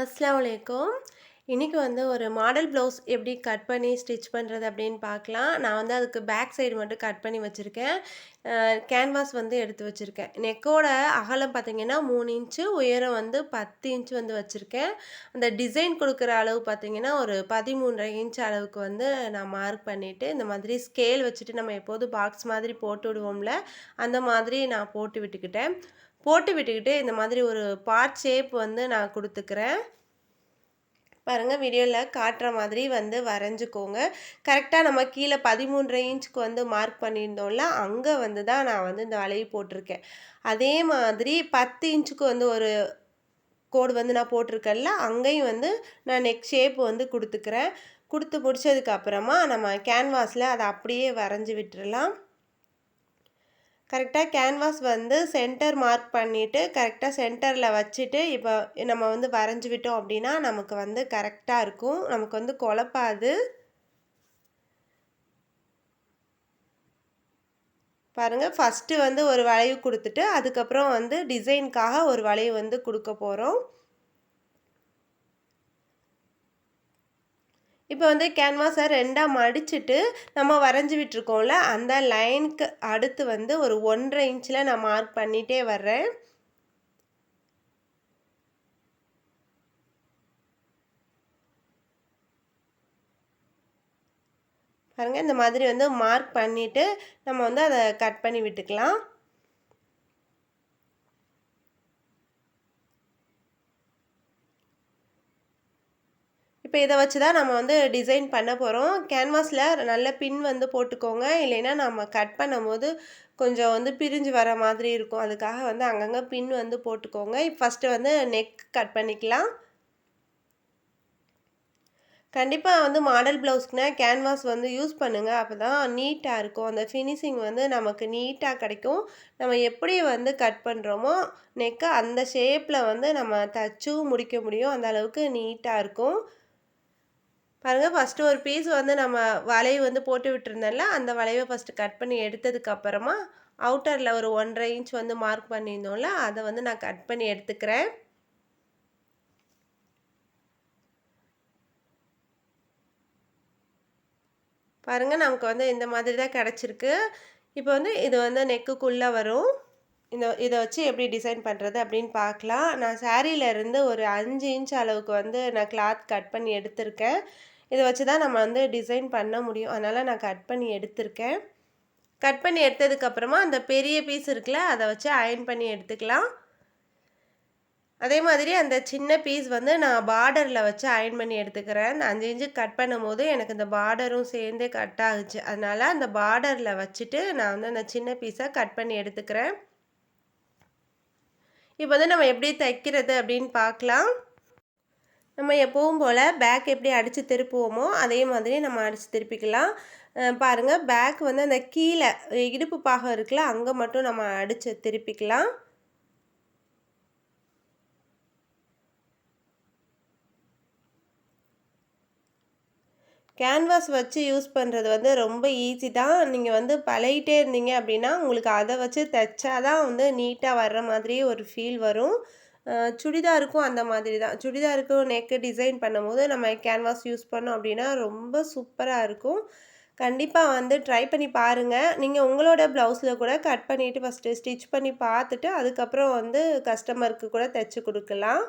அஸ்லாம் வலைக்கம் இன்றைக்கி வந்து ஒரு மாடல் ப்ளவுஸ் எப்படி கட் பண்ணி ஸ்டிச் பண்ணுறது அப்படின்னு பார்க்கலாம். நான் வந்து அதுக்கு பேக் சைடு மட்டும் கட் பண்ணி வச்சுருக்கேன். கேன்வாஸ் வந்து எடுத்து வச்சுருக்கேன். நெக்கோட அகலம் பார்த்திங்கன்னா மூணு இன்ச்சு உயரம் வந்து பத்து இன்ச்சு வந்து வச்சுருக்கேன். அந்த டிசைன் கொடுக்குற அளவு பார்த்திங்கன்னா ஒரு பதிமூன்றரை இன்ச் அளவுக்கு வந்து நான் மார்க் பண்ணிவிட்டு இந்த மாதிரி ஸ்கேல் வச்சுட்டு நம்ம எப்போதும் பாக்ஸ் மாதிரி போட்டு விடுவோம்ல அந்த மாதிரி நான் போட்டு விட்டுக்கிட்டேன். போட்டு விட்டுக்கிட்டு இந்த மாதிரி ஒரு பார்ட் ஷேப் வந்து நான் கொடுத்துக்கிறேன். பாருங்கள் வீடியோவில் காட்டுற மாதிரி வந்து வரைஞ்சிக்கோங்க. கரெக்டாக நம்ம கீழே பதிமூன்றரை இன்ச்சுக்கு வந்து மார்க் பண்ணியிருந்தோம்ல அங்கே வந்து தான் நான் வந்து இந்த வளைவு போட்டிருக்கேன். அதே மாதிரி பத்து இன்ச்சுக்கு வந்து ஒரு கோடு வந்து நான் போட்டிருக்கேன்ல அங்கேயும் வந்து நான் நெக் ஷேப் வந்து கொடுத்துக்கிறேன். கொடுத்து முடிச்சதுக்கப்புறமா நம்ம கேன்வாஸில் அதை அப்படியே வரைஞ்சி விட்டுறலாம். கரெக்டாக கேன்வாஸ் வந்து சென்டர் மார்க் பண்ணிவிட்டு கரெக்டாக சென்டரில் வச்சுட்டு இப்போ நம்ம வந்து வரைஞ்சி விட்டோம் அப்படின்னா நமக்கு வந்து கரெக்டாக இருக்கும். நமக்கு வந்து குழப்பாது. பாருங்கள் ஃபஸ்ட்டு வந்து ஒரு வளைவு கொடுத்துட்டு அதுக்கப்புறம் வந்து டிசைனுக்காக ஒரு வளைவு வந்து கொடுக்க போகிறோம் இப்போ வந்து கேன்வாஸை ரெண்டாக மடிச்சுட்டு நம்ம வரைஞ்சி விட்டுருக்கோம்ல அந்த லைனுக்கு அடுத்து வந்து ஒரு ஒன்றரை இன்ச்சில் நான் மார்க் பண்ணிகிட்டே வர்றேன். பாருங்கள் இந்த மாதிரி வந்து மார்க் பண்ணிவிட்டு நம்ம வந்து அதை கட் பண்ணி விட்டுக்கலாம். இப்போ இதை வச்சு தான் நம்ம வந்து டிசைன் பண்ண போகிறோம் கேன்வாஸில் நல்ல பின் வந்து போட்டுக்கோங்க. இல்லைன்னா நம்ம கட் பண்ணும்போது கொஞ்சம் வந்து பிரிஞ்சு வர மாதிரி இருக்கும். அதுக்காக வந்து அங்கங்கே பின் வந்து போட்டுக்கோங்க. இப்போ ஃபஸ்ட்டு வந்து நெக் கட் பண்ணிக்கலாம். கண்டிப்பாக வந்து மாடல் ப்ளவுஸ்க்குனா கேன்வாஸ் வந்து யூஸ் பண்ணுங்கள் அப்போ தான் நீட்டாக இருக்கும். அந்த ஃபினிஷிங் வந்து நமக்கு நீட்டாக கிடைக்கும். நம்ம எப்படி வந்து கட் பண்ணுறோமோ நெக்கை அந்த ஷேப்பில் வந்து நம்ம தச்சும் முடிக்க முடியும். அந்த அளவுக்கு நீட்டாக இருக்கும். பாருங்கள் ஃபஸ்ட்டு ஒரு பீஸ் வந்து நம்ம வளைவு வந்து போட்டு விட்டுருந்தோம்ல அந்த வளைவை ஃபஸ்ட்டு கட் பண்ணி எடுத்ததுக்கப்புறமா அவுட்டரில் ஒரு ஒன்றரை இன்ச் வந்து மார்க் பண்ணியிருந்தோம்ல அதை வந்து நான் கட் பண்ணி எடுத்துக்கிறேன். பாருங்கள் நமக்கு வந்து இந்த மாதிரி தான் கிடச்சிருக்கு. இப்போ வந்து இது வந்து நெக்குக்குள்ளே வரும். இந்த இதை வச்சு எப்படி டிசைன் பண்ணுறது அப்படின்னு பார்க்கலாம். நான் சாரியிலேருந்து ஒரு அஞ்சு இன்ச் அளவுக்கு வந்து நான் கிளாத் கட் பண்ணி எடுத்திருக்கேன். இதை வச்சு தான் நம்ம வந்து டிசைன் பண்ண முடியும். அதனால் நான் கட் பண்ணி எடுத்திருக்கேன். கட் பண்ணி எடுத்ததுக்கப்புறமா அந்த பெரிய பீஸ் இருக்குல்ல அதை வச்சு அயன் பண்ணி எடுத்துக்கலாம். அதே மாதிரி அந்த சின்ன பீஸ் வந்து நான் பார்டரில் வச்சு அயன் பண்ணி எடுத்துக்கிறேன். அந்த அஞ்சு இன்ச்சு கட் பண்ணும் போது எனக்கு இந்த பார்டரும் சேர்ந்தே கட் ஆகுச்சு. அதனால் அந்த பார்டரில் வச்சுட்டு நான் வந்து அந்த சின்ன பீஸை கட் பண்ணி எடுத்துக்கிறேன். இப்போ வந்து நம்ம எப்படி தைக்கிறது அப்படின்னு பார்க்கலாம். நம்ம எப்பவும் போல் பேக் எப்படி அடித்து திருப்புவோமோ அதே மாதிரி நம்ம அடித்து திருப்பிக்கலாம். பாருங்கள் பேக் வந்து அந்த கீழே இடுப்பு பாகம் இருக்குல்ல அங்கே மட்டும் நம்ம அடித்து திருப்பிக்கலாம். கேன்வாஸ் வச்சு யூஸ் பண்ணுறது வந்து ரொம்ப ஈஸி தான். நீங்கள் வந்து பழகிட்டே இருந்தீங்க அப்படின்னா உங்களுக்கு அதை வச்சு தைச்சா தான் வந்து நீட்டாக வர்ற மாதிரியே ஒரு ஃபீல் வரும். சுடிதாருக்கும் அந்த மாதிரி தான். சுடிதாருக்கும் நெக்கு டிசைன் பண்ணும்போது நம்ம கேன்வாஸ் யூஸ் பண்ணோம் அப்படின்னா ரொம்ப சூப்பராக இருக்கும். கண்டிப்பாக வந்து ட்ரை பண்ணி பாருங்கள் நீங்கள் உங்களோட ப்ளவுஸில் கூட கட் பண்ணிவிட்டு ஃபஸ்ட்டு ஸ்டிச் பண்ணி பார்த்துட்டு அதுக்கப்புறம் வந்து கஸ்டமருக்கு கூட தைச்சி கொடுக்கலாம்.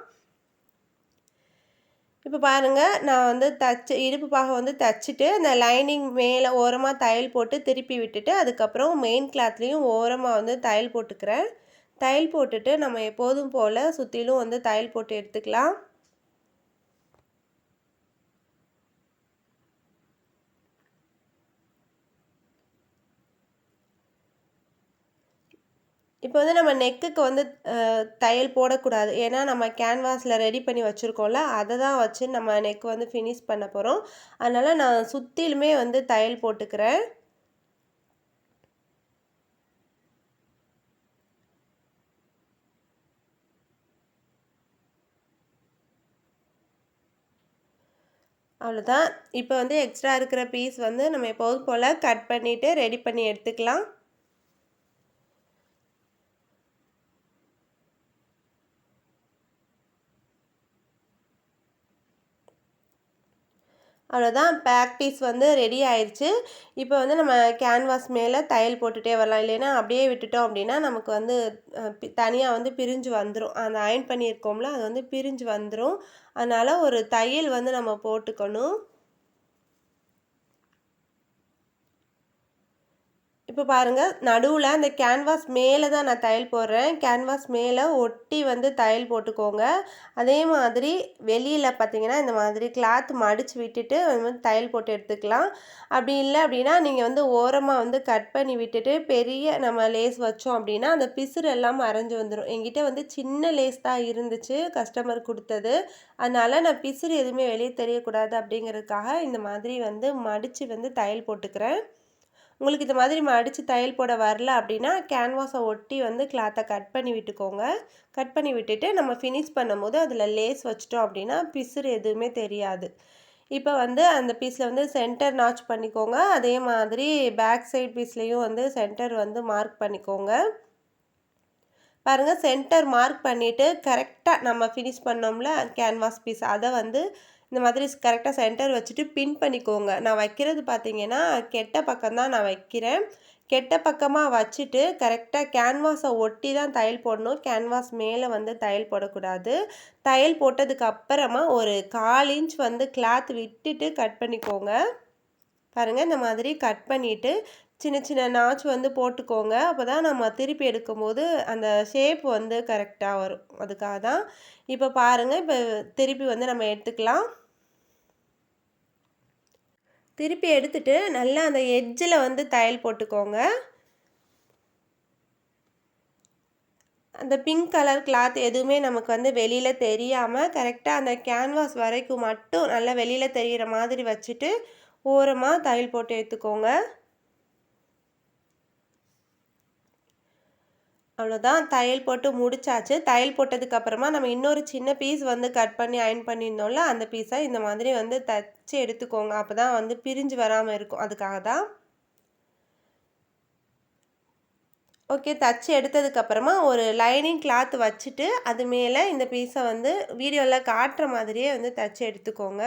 இப்போ பாருங்கள் நான் வந்து தச்சு இடுப்பு பாகம் வந்து தச்சுட்டு அந்த லைனிங் மேலே ஓரமாக தையல் போட்டு திருப்பி விட்டுட்டு அதுக்கப்புறம் மெயின் கிளாத்லேயும் ஓரமாக வந்து தையல் போட்டுக்கிறேன். தையல் போட்டுட்டு நம்ம எப்போதும் போல் சுற்றிலும் வந்து தையல் போட்டு எடுத்துக்கலாம். இப்போ வந்து நம்ம நெக்குக்கு வந்து தையல் போடக்கூடாது. ஏன்னா நம்ம கேன்வாஸில் ரெடி பண்ணி வச்சுருக்கோம்ல அதை தான் வச்சு நம்ம நெக் வந்து ஃபினிஷ் பண்ண போகிறோம் அதனால் நான் சுற்றிலுமே வந்து தையல் போட்டுக்கிறேன். அவ்வளோதான். இப்போ வந்து எக்ஸ்ட்ரா இருக்கிற பீஸ் வந்து நம்ம எப்போதும் போல் கட் பண்ணிவிட்டு ரெடி பண்ணி எடுத்துக்கலாம். அவ்வளோதான் ப்ராக்டிஸ் வந்து ரெடி ஆயிடுச்சு இப்போ வந்து நம்ம கேன்வாஸ் மேலே தையல் போட்டுகிட்டே வரலாம். இல்லைன்னா அப்படியே விட்டுட்டோம் அப்படின்னா நமக்கு வந்து தனியாக வந்து பிரிஞ்சு வந்துடும் அந்த அயன் பண்ணியிருக்கோம்ல அது வந்து பிரிஞ்சு வந்துடும் அதனால் ஒரு தையல் வந்து நம்ம போட்டுக்கணும். இப்போ பாருங்கள் நடுவில் அந்த கேன்வாஸ் மேலே தான் நான் தையல் போடுறேன். கேன்வாஸ் மேலே ஒட்டி வந்து தையல் போட்டுக்கோங்க. அதே மாதிரி வெளியில் பார்த்தீங்கன்னா இந்த மாதிரி கிளாத் மடித்து விட்டுட்டு வந்து தையல் போட்டு எடுத்துக்கலாம். அப்படி இல்லை அப்படின்னா நீங்கள் வந்து ஓரமாக வந்து கட் பண்ணி விட்டுட்டு பெரிய நம்ம லேஸ் வச்சோம் அப்படின்னா அந்த பிசுறு எல்லாம் மறைஞ்சு வந்துடும் எங்கிட்ட வந்து சின்ன லேஸ் தான் இருந்துச்சு கஸ்டமர் கொடுத்தது. அதனால் நான் பிசுறு எதுவுமே வெளியே தெரியக்கூடாது அப்படிங்கிறதுக்காக இந்த மாதிரி வந்து மடித்து வந்து தையல் போட்டுக்கிறேன். உங்களுக்கு இந்த மாதிரி மடித்து தையல் போட வரல அப்படின்னா கேன்வாஸை ஒட்டி வந்து கிளாத்தை கட் பண்ணி விட்டுக்கோங்க. கட் பண்ணி விட்டுட்டு நம்ம ஃபினிஷ் பண்ணும்போது அதில் லேஸ் வச்சிட்டோம் அப்படின்னா பிசுறு எதுவுமே தெரியாது. இப்போ வந்து அந்த பீஸில் வந்து சென்டர் நாச் பண்ணிக்கோங்க. அதே மாதிரி பேக் சைட் பீஸ்லேயும் வந்து சென்டர் வந்து மார்க் பண்ணிக்கோங்க. பாருங்கள் சென்டர் மார்க் பண்ணிவிட்டு கரெக்டாக நம்ம ஃபினிஷ் பண்ணோம்ல கேன்வாஸ் பீஸ் அதை வந்து இந்த மாதிரி கரெக்டாக சென்டர் வச்சுட்டு பின் பண்ணிக்கோங்க. நான் வைக்கிறது பார்த்தீங்கன்னா கெட்ட பக்கம் தான் நான் வைக்கிறேன். கெட்ட பக்கமாக வச்சுட்டு கரெக்டாக கேன்வாஸை ஒட்டி தான் தையல் போடணும். கேன்வாஸ் மேலே வந்து தையல் போடக்கூடாது. தையல் போட்டதுக்கு அப்புறமா ஒரு கால் இன்ச் வந்து கிளாத் விட்டுட்டு கட் பண்ணிக்கோங்க. பாருங்கள் இந்த மாதிரி கட் பண்ணிவிட்டு சின்ன சின்ன நாச்சு வந்து போட்டுக்கோங்க. அப்போ தான் நம்ம திருப்பி எடுக்கும்போது அந்த ஷேப் வந்து கரெக்டாக வரும். அதுக்காக தான். இப்போ பாருங்கள் இப்போ திருப்பி வந்து நம்ம எடுத்துக்கலாம். திருப்பி எடுத்துட்டு நல்லா அந்த எட்ஜில் வந்து தையல் போட்டுக்கோங்க. அந்த பிங்க் கலர் கிளாத் எதுவுமே நமக்கு வந்து வெளியில் தெரியாமல் கரெக்டாக அந்த கேன்வாஸ் வரைக்கும் மட்டும் நல்லா வெளியில் தெரிகிற மாதிரி வச்சுட்டு ஓரமாக தையல் போட்டு எடுத்துக்கோங்க. அவ்வளோதான். தையல் போட்டு முடிச்சாச்சு. தையல் போட்டதுக்கப்புறமா நம்ம இன்னொரு சின்ன பீஸ் வந்து கட் பண்ணி அயன் பண்ணியிருந்தோம்ல அந்த பீஸை இந்த மாதிரி வந்து தச்சு எடுத்துக்கோங்க. அப்போ தான் வந்து பிரிஞ்சு வராமல் இருக்கும். அதுக்காக தான் ஓகே தச்சு எடுத்ததுக்கப்புறமா ஒரு லைனிங் கிளாத் வச்சுட்டு அது மேலே இந்த பீஸை வந்து வீடியோவில் காட்டுற மாதிரியே வந்து தச்சு எடுத்துக்கோங்க.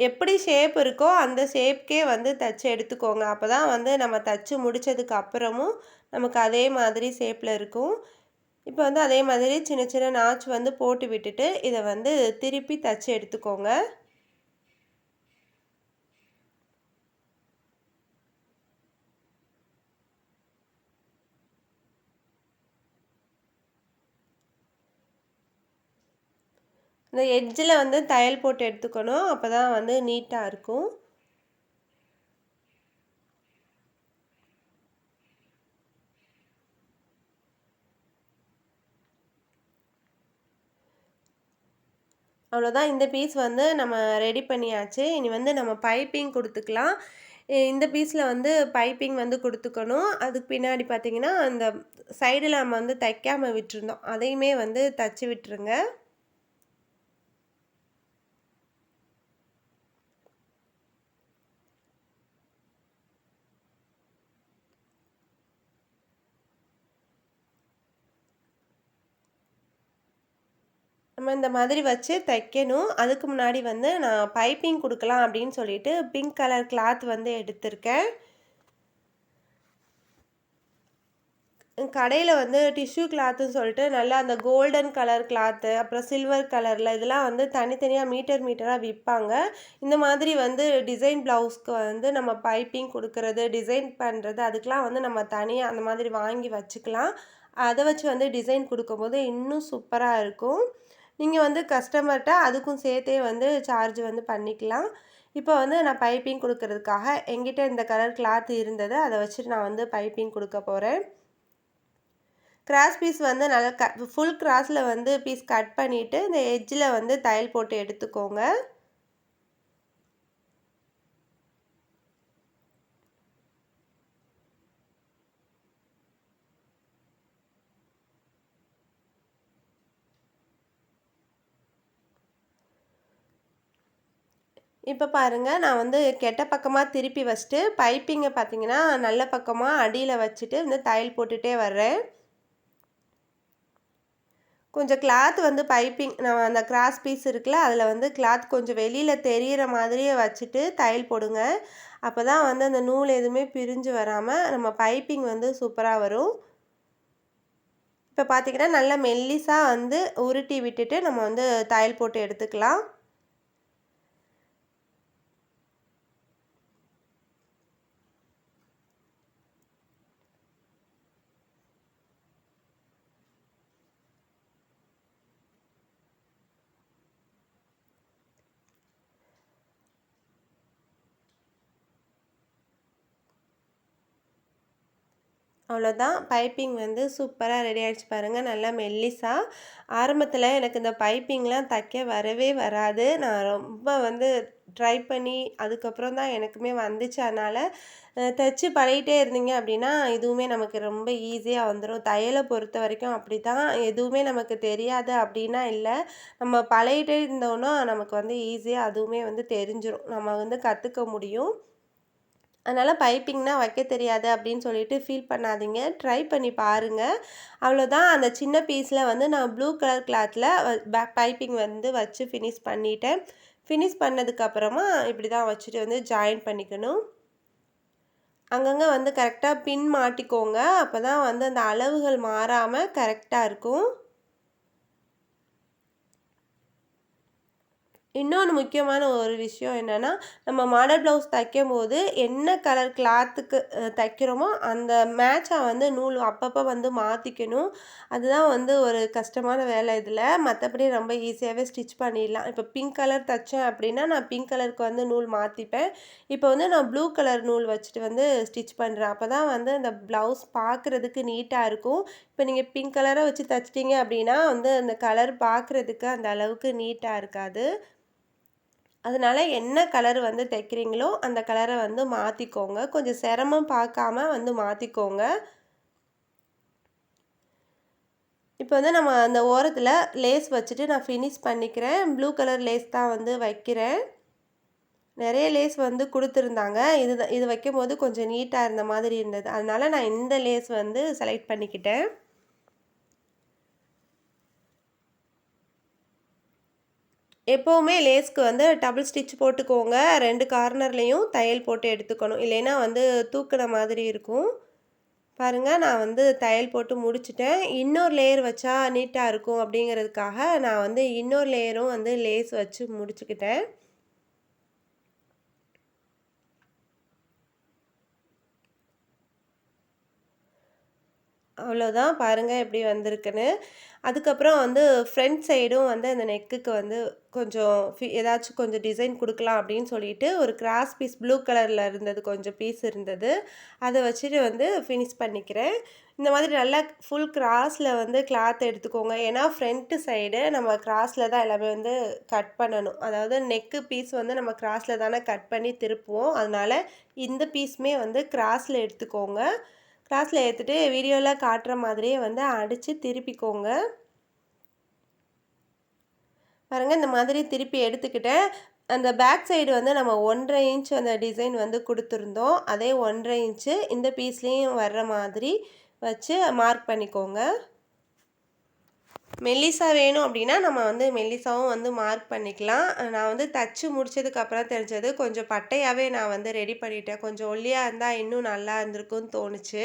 எப்படி ஷேப் இருக்கோ அந்த ஷேப்க்கே வந்து தச்சு எடுத்துக்கோங்க. அப்போ தான் வந்து நம்ம தச்சு முடித்ததுக்கு அப்புறமும் நமக்கு அதே மாதிரி ஷேப்பில் இருக்கும். இப்போ வந்து அதே மாதிரி சின்ன சின்ன நாச்சு வந்து போட்டு விட்டுட்டு இதை வந்து திருப்பி தச்சு எடுத்துக்கோங்க. இந்த எட்ஜில் வந்து தையல் போட்டு எடுத்துக்கணும். அப்போ தான் வந்து நீட்டாக இருக்கும். அவ்வளோதான் இந்த பீஸ் வந்து நம்ம ரெடி பண்ணியாச்சு. இனி வந்து நம்ம பைப்பிங் கொடுத்துக்கலாம். இந்த பீஸில் வந்து பைப்பிங் வந்து கொடுத்துக்கணும். அதுக்கு பின்னாடி பார்த்திங்கன்னா அந்த சைடில் நம்ம வந்து தைக்காமல் விட்டுருந்தோம். அதையுமே வந்து தச்சு விட்டுருங்க. நம்ம இந்த மாதிரி வச்சு தைக்கணும். அதுக்கு முன்னாடி வந்து நான் பைப்பிங் கொடுக்கலாம் அப்படின்னு சொல்லிட்டு பிங்க் கலர் கிளாத் வந்து எடுத்திருக்கேன். கடையில் வந்து டிஷ்யூ கிளாத்துன்னு சொல்லிட்டு நல்லா அந்த கோல்டன் கலர் கிளாத்து அப்புறம் சில்வர் கலரில் இதெல்லாம் வந்து தனித்தனியாக மீட்டர் மீட்டராக விற்பாங்க இந்த மாதிரி வந்து டிசைன் ப்ளவுஸ்க்கு வந்து நம்ம பைப்பிங் கொடுக்கறது டிசைன் பண்ணுறது அதுக்கெலாம் வந்து நம்ம தனியாக அந்த மாதிரி வாங்கி வச்சுக்கலாம். அதை வச்சு வந்து டிசைன் கொடுக்கும்போது இன்னும் சூப்பராக இருக்கும். நீங்கள் வந்து கஸ்டமர்கிட்ட அதுக்கும் சேர்த்தே வந்து சார்ஜ் வந்து பண்ணிக்கலாம். இப்போ வந்து நான் பைப்பிங் கொடுக்கறதுக்காக எங்கிட்ட இந்த கலர் கிளாத் இருந்தது. அதை வச்சுட்டு நான் வந்து பைப்பிங் கொடுக்க போகிறேன் கிராஸ் பீஸ் வந்து நல்லா க ஃபுல் கிராஸில் வந்து பீஸ் கட் பண்ணிவிட்டு இந்த எட்ஜில் வந்து தையல் போட்டு எடுத்துக்கோங்க. இப்போ பாருங்கள் நான் வந்து கெட்ட பக்கமாக திருப்பி வச்சுட்டு பைப்பிங்கை பார்த்தீங்கன்னா நல்ல பக்கமாக அடியில் வச்சுட்டு வந்து தையல் போட்டுகிட்டே வர்றேன். கொஞ்சம் கிளாத் வந்து பைப்பிங் நம்ம அந்த கிராஸ் பீஸ் இருக்குல்ல அதில் வந்து கிளாத் கொஞ்சம் வெளியில் தெரிகிற மாதிரியே வச்சுட்டு தையல் போடுங்க. அப்போ தான் வந்து அந்த நூல் எதுவுமே பிரிஞ்சு வராமல் நம்ம பைப்பிங் வந்து சூப்பராக வரும். இப்போ பார்த்திங்கன்னா நல்லா மெல்லிஸாக வந்து உருட்டி விட்டுட்டு நம்ம வந்து தையல் போட்டு எடுத்துக்கலாம். அவ்வளோதான். பைப்பிங் வந்து சூப்பராக ரெடி ஆகிடுச்சு பாருங்கள் நல்லா மெல்லிசாக ஆரம்பத்தில் எனக்கு இந்த பைப்பிங்லாம் தைக்க வரவே வராது. நான் ரொம்ப வந்து ட்ரை பண்ணி அதுக்கப்புறம் தான் எனக்குமே வந்துச்சு. அதனால் தைச்சி பழகிட்டே இருந்தீங்க அப்படின்னா இதுவுமே நமக்கு ரொம்ப ஈஸியாக வந்துடும் தையலை பொறுத்த வரைக்கும் அப்படி தான் எதுவுமே நமக்கு தெரியாது அப்படின்னா இல்லை. நம்ம பழகிட்டே இருந்தோன்னா நமக்கு வந்து ஈஸியாக அதுவுமே வந்து தெரிஞ்சிடும் நம்ம வந்து கற்றுக்க முடியும். அதனால் பைப்பிங்னா வைக்க தெரியாது அப்படின்னு சொல்லிட்டு ஃபீல் பண்ணாதீங்க. ட்ரை பண்ணி பாருங்கள் அவ்வளோதான் அந்த சின்ன பீஸில் வந்து நான் ப்ளூ கலர் கிளாத்தில் பைப்பிங் வந்து வச்சு ஃபினிஷ் பண்ணிட்டேன். ஃபினிஷ் பண்ணதுக்கப்புறமா இப்படி தான் வச்சுட்டு வந்து ஜாயின் பண்ணிக்கணும். அங்கங்கே வந்து கரெக்டாக பின் மாட்டிக்கோங்க. அப்போ தான் வந்து அந்த அளவுகள் மாறாமல் கரெக்டாக இருக்கும். இன்னொன்று முக்கியமான ஒரு விஷயம் என்னென்னா நம்ம மாடல் ப்ளவுஸ் தைக்கும் போது என்ன கலர் கிளாத்துக்கு தைக்கிறோமோ அந்த மேட்சாக வந்து நூல் அப்பப்போ வந்து மாற்றிக்கணும் அதுதான் வந்து ஒரு கஷ்டமான வேலை இதில். மற்றபடி ரொம்ப ஈஸியாகவே ஸ்டிச் பண்ணிடலாம். இப்போ பிங்க் கலர் தைச்சேன் அப்படின்னா நான் பிங்க் கலருக்கு வந்து நூல் மாற்றிப்பேன் இப்போ வந்து நான் ப்ளூ கலர் நூல் வச்சுட்டு வந்து ஸ்டிச் பண்ணுறேன் அப்போ தான் வந்து அந்த ப்ளவுஸ் பார்க்குறதுக்கு நீட்டாக இருக்கும். இப்போ நீங்கள் பிங்க் கலரை வச்சு தைச்சிட்டிங்க அப்படின்னா வந்து அந்த கலர் பார்க்குறதுக்கு அந்த அளவுக்கு நீட்டாக இருக்காது. அதனால் என்ன கலர் வந்து தைக்கிறீங்களோ அந்த கலரை வந்து மாற்றிக்கோங்க கொஞ்சம் சிரமம் பார்க்காம வந்து மாற்றிக்கோங்க இப்போ வந்து நம்ம அந்த ஓரத்தில் லேஸ் வச்சுட்டு நான் ஃபினிஷ் பண்ணிக்கிறேன். ப்ளூ கலர் லேஸ் தான் வந்து வைக்கிறேன். நிறைய லேஸ் வந்து கொடுத்துருந்தாங்க. இது இது வைக்கும் போது கொஞ்சம் நீட்டாக இருந்த மாதிரி இருந்தது. அதனால் நான் இந்த லேஸ் வந்து செலக்ட் பண்ணிக்கிட்டேன். எப்போவுமே லேஸ்க்கு வந்து டபுள் ஸ்டிச் போட்டுக்கோங்க. ரெண்டு கார்னர்லேயும் தையல் போட்டு எடுத்துக்கணும். இல்லைன்னா வந்து தூக்குன மாதிரி இருக்கும். பாருங்கள் நான் வந்து தையல் போட்டு முடிச்சிட்டேன். இன்னொரு லேயர் வச்சா நீட்டாக இருக்கும் அப்படிங்கிறதுக்காக நான் வந்து இன்னொரு லேயரும் வந்து லேஸ் வச்சு முடிச்சுக்கிட்டேன். அவ்வளோதான் பாருங்கள் எப்படி வந்திருக்குன்னு. அதுக்கப்புறம் வந்து ஃப்ரண்ட் சைடும் வந்து அந்த நெக்குக்கு வந்து கொஞ்சம் ஃபி ஏதாச்சும் கொஞ்சம் டிசைன் கொடுக்கலாம் அப்படின்னு சொல்லிட்டு ஒரு கிராஸ் பீஸ் ப்ளூ கலரில் இருந்தது கொஞ்சம் பீஸ் இருந்தது. அதை வச்சுட்டு வந்து ஃபினிஷ் பண்ணிக்கிறேன். இந்த மாதிரி நல்லா ஃபுல் கிராஸில் வந்து கிளாத் எடுத்துக்கோங்க. ஏன்னா ஃப்ரண்ட்டு சைடு நம்ம கிராஸில் தான் எல்லாமே வந்து கட் பண்ணணும். அதாவது நெக்கு பீஸ் வந்து நம்ம கிராஸில் தானே கட் பண்ணி திருப்புவோம். அதனால் இந்த பீஸுமே வந்து கிராஸில் எடுத்துக்கோங்க. கிளாஸில் ஏற்றுட்டு வீடியோவில் காட்டுற மாதிரியே வந்து அடித்து திருப்பிக்கோங்க. பாருங்கள் இந்த மாதிரி திருப்பி எடுத்துக்கிட்டேன் அந்த பேக் சைடு வந்து நம்ம ஒன்றரை இன்ச் அந்த டிசைன் வந்து கொடுத்துருந்தோம். அதே ஒன்றரை இன்ச்சு இந்த பீஸ்லேயும் வர்ற மாதிரி வச்சு மார்க் பண்ணிக்கோங்க. மெல்லிசா வேணும் அப்படின்னா நம்ம வந்து மெல்லிசாவும் வந்து மார்க் பண்ணிக்கலாம். நான் வந்து தச்சு முடிச்சதுக்கப்புறம் தெரிஞ்சது கொஞ்சம் பட்டையாகவே நான் வந்து ரெடி பண்ணிட்டேன். கொஞ்சம் ஒல்லியாக இருந்தால் இன்னும் நல்லா இருந்திருக்கும்னு தோணுச்சு.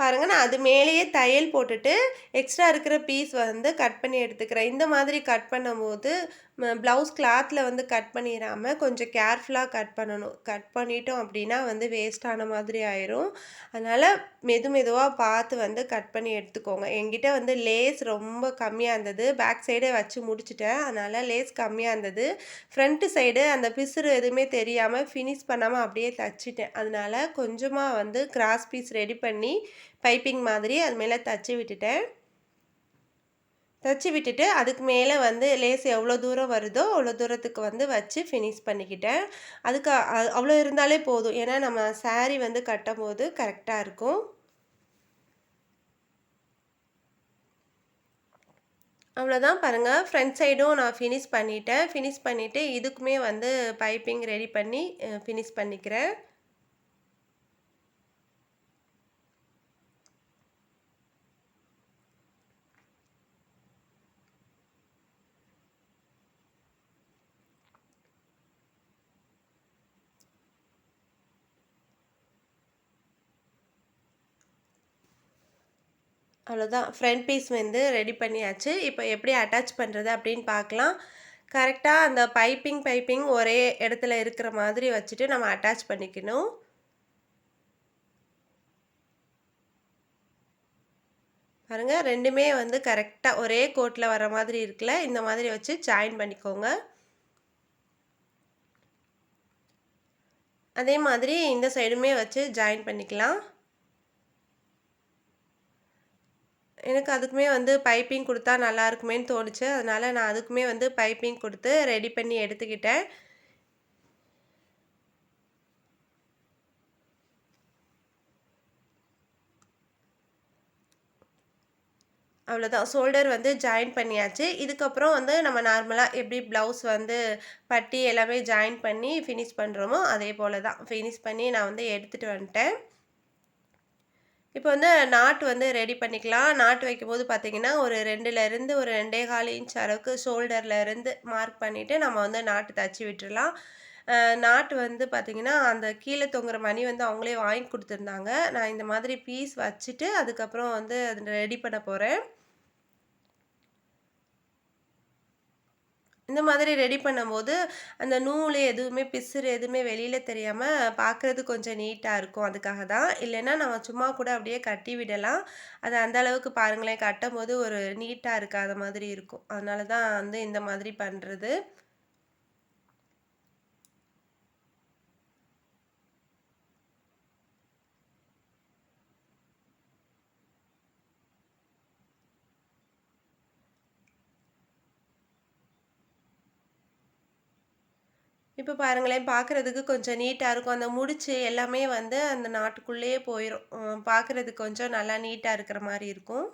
பாருங்கள் நான் அது மேலேயே தையல் போட்டுட்டு எக்ஸ்ட்ரா இருக்கிற பீஸ் வந்து கட் பண்ணி எடுத்துக்கிறேன். இந்த மாதிரி கட் பண்ணும்போது ப்ளவுஸ் கிளாத்தில் வந்து கட் பண்ணிடாமல் கொஞ்சம் கேர்ஃபுல்லாக கட் பண்ணணும். கட் பண்ணிட்டோம் அப்படின்னா வந்து வேஸ்டான மாதிரி ஆயிரும். அதனால் மெது மெதுவாக பார்த்து வந்து கட் பண்ணி எடுத்துக்கோங்க. என்கிட்ட வந்து லேஸ் ரொம்ப கம்மியாக இருந்தது. பேக் சைடே வச்சு முடிச்சிட்டேன். அதனால் லேஸ் கம்மியாக இருந்தது. ஃப்ரண்ட்டு சைடு அந்த பிசுறு எதுவுமே தெரியாமல் ஃபினிஷ் பண்ணாமல் அப்படியே தச்சிட்டேன். அதனால் கொஞ்சமாக வந்து கிராஸ் பீஸ் ரெடி பண்ணி பைப்பிங் மாதிரி அது மேலே தச்சு விட்டுட்டேன். தச்சு விட்டுட்டு அதுக்கு மேலே வந்து லேஸ் எவ்வளோ தூரம் வருதோ அவ்வளோ தூரத்துக்கு வந்து வச்சு ஃபினிஷ் பண்ணிக்கிட்டேன். அதுக்கு அவ்வளோ இருந்தாலே போதும். ஏன்னா நம்ம சாரீ வந்து கட்டும் போது கரெக்டாக இருக்கும். அவ்வளோதான் பாருங்கள் ஃப்ரண்ட் சைடும் நான் ஃபினிஷ் பண்ணிட்டேன். ஃபினிஷ் பண்ணிவிட்டு இதுக்குமே வந்து பைப்பிங் ரெடி பண்ணி ஃபினிஷ் பண்ணிக்கிறேன். அவ்வளோதான். ஃப்ரண்ட் பீஸ் வந்து ரெடி பண்ணியாச்சு. இப்போ எப்படி அட்டாச் பண்ணுறது அப்படின்னு பார்க்கலாம். கரெக்டாக அந்த பைப்பிங் பைப்பிங் ஒரே இடத்துல இருக்கிற மாதிரி வச்சுட்டு நம்ம அட்டாச் பண்ணிக்கணும். பாருங்கள் ரெண்டுமே வந்து கரெக்டாக ஒரே கோட்டில் வர மாதிரி இருக்குல்ல இந்த மாதிரி வச்சு ஜாயின் பண்ணிக்கோங்க. அதே மாதிரி இந்த சைடுமே வச்சு ஜாயின் பண்ணிக்கலாம். எனக்கு அதுக்குமே வந்து பைப்பிங் கொடுத்தா நல்லா இருக்குமேன்னு தோணுச்சு. அதனால் நான் அதுக்குமே வந்து பைப்பிங் கொடுத்து ரெடி பண்ணி எடுத்துக்கிட்டேன். அவ்வளோதான் ஷோல்டர் வந்து ஜாயின் பண்ணியாச்சு. இதுக்கப்புறம் வந்து நம்ம நார்மலாக எப்படி ப்ளவுஸ் வந்து பட்டி எல்லாமே ஜாயின் பண்ணி ஃபினிஷ் பண்ணுறோமோ அதே போல் தான் ஃபினிஷ் பண்ணி நான் வந்து எடுத்துகிட்டு வந்துட்டேன். இப்போ வந்து நாட்டு வந்து ரெடி பண்ணிக்கலாம். நாட்டு வைக்கும்போது பார்த்திங்கன்னா ஒரு ரெண்டுலேருந்து ஒரு ரெண்டே கால் இன்ச் அளவுக்கு ஷோல்டர்லேருந்து மார்க் பண்ணிவிட்டு நம்ம வந்து நாட்டு தச்சு விட்டுடலாம் நாட்டு வந்து பார்த்திங்கன்னா அந்த கீழே தொங்குற மணி வந்து அவங்களே வாங்கி கொடுத்துருந்தாங்க. நான் இந்த மாதிரி பீஸ் வச்சுட்டு அதுக்கப்புறம் வந்து அதை ரெடி பண்ண போகிறேன் இந்த மாதிரி ரெடி பண்ணும்போது அந்த நூல் எதுவுமே பிசுறு எதுவுமே வெளியில் தெரியாமல் பார்க்குறது கொஞ்சம் நீட்டாக இருக்கும். அதுக்காக தான். இல்லைன்னா நம்ம சும்மா கூட அப்படியே கட்டி விடலாம். அது அந்த அளவுக்கு பாருங்களேன் கட்டும் போது ஒரு நீட்டாக இருக்காத மாதிரி இருக்கும். அதனால தான் வந்து இந்த மாதிரி பண்ணுறது இப்போ பாருங்களேன் பார்க்குறதுக்கு கொஞ்சம் நீட்டாக இருக்கும். அந்த முடிச்சு எல்லாமே வந்து அந்த நாட்டுக்குள்ளேயே போயிடும் பார்க்குறதுக்கு கொஞ்சம் நல்லா நீட்டாக இருக்கிற மாதிரி இருக்கும்.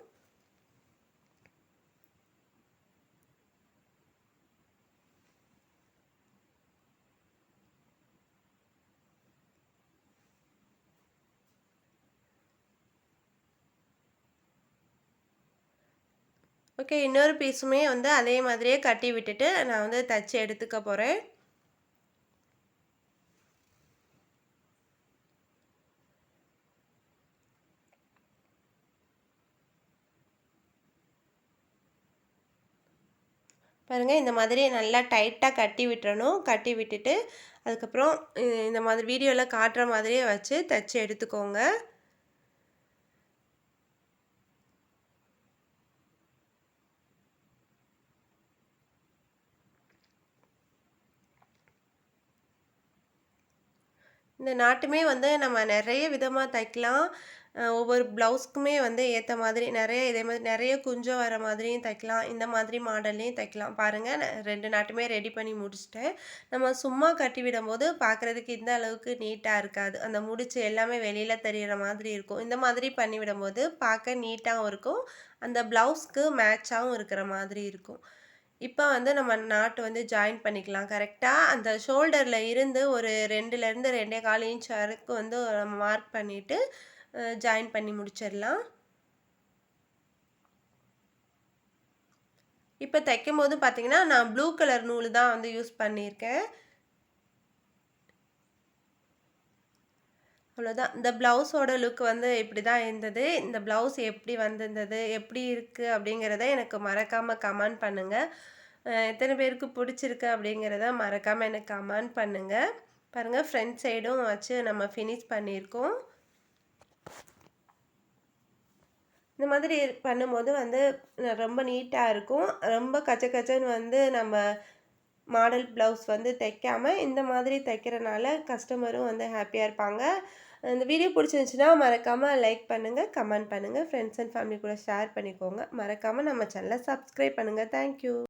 ஓகே இன்னொரு பீஸுமே வந்து அதே மாதிரியே கட்டி விட்டுட்டு நான் வந்து தச்சு எடுத்துக்க போகிறேன் பாருங்கள் இந்த மாதிரி நல்லா டைட்டாக கட்டி விட்டுறணும். கட்டி விட்டுட்டு அதுக்கப்புறம் இந்த மாதிரி வீடியோவில் காட்டுற மாதிரியே வச்சு தைச்சி எடுத்துக்கோங்க. இந்த நாட்டுமே வந்து நம்ம நிறைய விதமாக தைக்கலாம். ஒவ்வொரு ப்ளவுஸ்க்குமே வந்து ஏற்ற மாதிரி நிறைய இதே மாதிரி நிறைய குஞ்சம் வர மாதிரியும் தைக்கலாம். இந்த மாதிரி மாடல்லையும் தைக்கலாம். பாருங்கள் ரெண்டு நாட்டுமே ரெடி பண்ணி முடிச்சுட்டேன் நம்ம சும்மா கட்டி விடும்போது பார்க்குறதுக்கு இந்த அளவுக்கு நீட்டாக இருக்காது. அந்த முடிச்சு எல்லாமே வெளியில் தெரிகிற மாதிரி இருக்கும். இந்த மாதிரி பண்ணி விடும்போது பார்க்க நீட்டாகவும் இருக்கும். அந்த ப்ளவுஸ்க்கு மேட்சாகவும் இருக்கிற மாதிரி இருக்கும். இப்போ வந்து நம்ம நாட்டு வந்து ஜாயின் பண்ணிக்கலாம். கரெக்டாக அந்த ஷோல்டரில் இருந்து ஒரு ரெண்டுலேருந்து ரெண்டே கால் இன்ச் வரைக்கும் வந்து நம்ம மார்க் பண்ணிவிட்டு ஜாயின் பண்ணி முடிச்சிடலாம். இப்போ தைக்கும் போது பார்த்தீங்கன்னா நான் ப்ளூ கலர் நூல் தான் வந்து யூஸ் பண்ணியிருக்கேன். அவ்வளோதான் இந்த ப்ளவுஸோட லுக் வந்து இப்படி தான் இருந்தது. இந்த ப்ளவுஸ் எப்படி வந்திருந்தது எப்படி இருக்குது அப்படிங்கிறத எனக்கு மறக்காமல் கமெண்ட் பண்ணுங்கள் எத்தனை பேருக்கு பிடிச்சிருக்கு அப்படிங்கிறத மறக்காமல் எனக்கு கமெண்ட் பண்ணுங்கள் பாருங்கள் ஃப்ரண்ட் சைடும் வச்சு நம்ம ஃபினிஷ் பண்ணியிருக்கோம். இந்த மாதிரி பண்ணும்போது வந்து ரொம்ப நீட்டாக இருக்கும். ரொம்ப கச்ச கச்சன்னு வந்து நம்ம மாடல் ப்ளவுஸ் வந்து தைக்காமல் இந்த மாதிரி தைக்கிறனால கஸ்டமரும் வந்து ஹாப்பியாக இருப்பாங்க. இந்த வீடியோ பிடிச்சிருந்துச்சுன்னா மறக்காமல் லைக் பண்ணுங்கள் கமெண்ட் பண்ணுங்கள் ஃப்ரெண்ட்ஸ் அண்ட் ஃபேமிலி கூட ஷேர் பண்ணிக்கோங்க. மறக்காமல் நம்ம சேனலை சப்ஸ்கிரைப் பண்ணுங்கள் தேங்க்யூ